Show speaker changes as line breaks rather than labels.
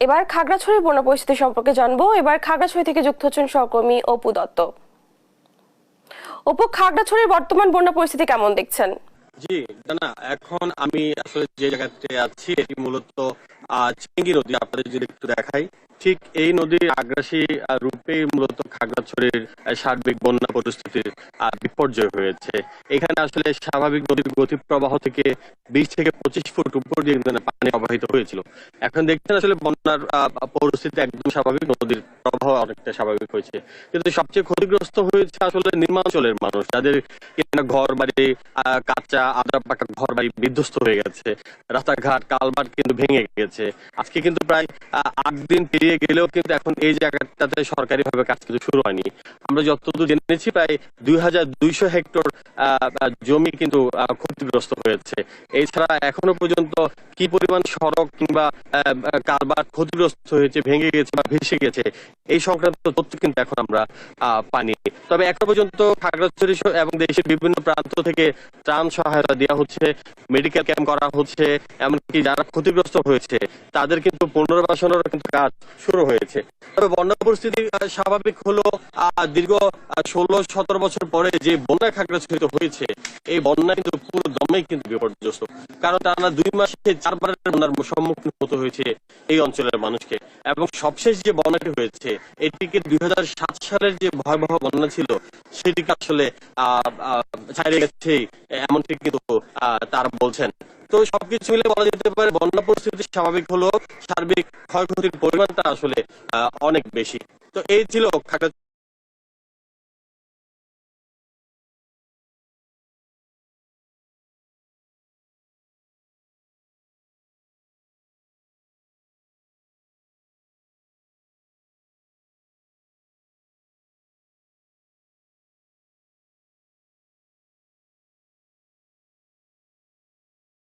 এবার খাগড়াছড়ির বন্যা পরিস্থিতি সম্পর্কে জানব। এবার খাগড়াছড়ি থেকে যুক্ত হচ্ছেন সহকর্মী অপু দত্ত। অপু খাগড়াছড়ির বর্তমান বন্যা পরিস্থিতি কেমন দেখছেন?
জি না এখন আমি আসলে যে জায়গাতে আছি এটি মূলত আহ, চেঙ্গি নদী। আপনাদের যদি একটু দেখাই ঠিক এই নদীর আগ্রাসী রূপে মূলত খাগড়াছড়ির সার্বিক বন্যা পরিস্থিতির বিপর্যয় হয়েছে। এখানে আসলে স্বাভাবিক নদীর গতি প্রবাহ থেকে বিশ থেকে পঁচিশ ফুট উপর দিয়ে পানি প্রবাহিত হয়েছিল। এখন দেখছেন আসলে বন্যার পরিস্থিতি একদম স্বাভাবিক, নদীর প্রবাহ অনেকটা স্বাভাবিক হয়েছে। কিন্তু সবচেয়ে ক্ষতিগ্রস্ত হয়েছে আসলে নির্মাঞ্চলের মানুষ, যাদের ঘর বাড়ি কাঁচা আদা পাকা ঘর বাড়ি বিধ্বস্ত হয়ে গেছে। রাস্তাঘাট কালবার কিন্তু ভেঙে গেছে। আজকে কিন্তু প্রায় আট দিন পেরিয়ে গেলেও কিন্তু এখন এই জায়গাটাতে সরকারি ভাবে কাজ কিন্তু শুরু হয়নি। আমরা যতদূর জেনেছি প্রায় দুই হাজার দুইশো হেক্টর জমি কিন্তু ক্ষতিগ্রস্ত হয়েছে। এছাড়া এখনও পর্যন্ত কি পরিমাণ সড়ক কিংবা কারবার ক্ষতিগ্রস্ত হয়েছে, ভেঙে গেছে বা ভেসে গেছে, এই সংক্রান্ত তথ্য কিন্তু এখন আমরা পানি তবে এখনও পর্যন্ত খাগড়াছড়ি এবং দেশের বিভিন্ন প্রান্ত থেকে ত্রাণ সহায়তা দেওয়া হচ্ছে মেডিকেল ক্যাম্প করা হচ্ছে, এমনকি যারা ক্ষতিগ্রস্ত হয়েছে, তাদের কিন্তু পুনর্বাসনের কিন্তু কাজ শুরু হয়েছে। তবে বন্যা পরিস্থিতি স্বাভাবিক হলো দীর্ঘ ষোলো, সতেরো বছর পরে যে বন্যা খাগড়াছড়িতে হয়েছে, এই বন্যা কিন্তু পুরো দমেই কিন্তু বিপর্যস্ত। কারণ টানা দুই মাসে চারবারের বন্যার সম্মুখীন হতে হয়েছে এই অঞ্চলের মানুষকে। এবং সবশেষ যে বন্যাটি হয়েছে, এটিকে দুই হাজার সাত সালের যে ভয়াবহ বন্যা ছিল সেটিকে আসলে ছাড়িয়ে গেছে, এমনটি কিন্তু তারা বলছেন। তো সবকিছু মিলে বলা যেতে পারে, বন্যা পরিস্থিতি স্বাভাবিক হলো সার্বিক ক্ষয়ক্ষতির পরিমাণটা আসলে অনেক বেশি। তো এই ছিল খাগড়া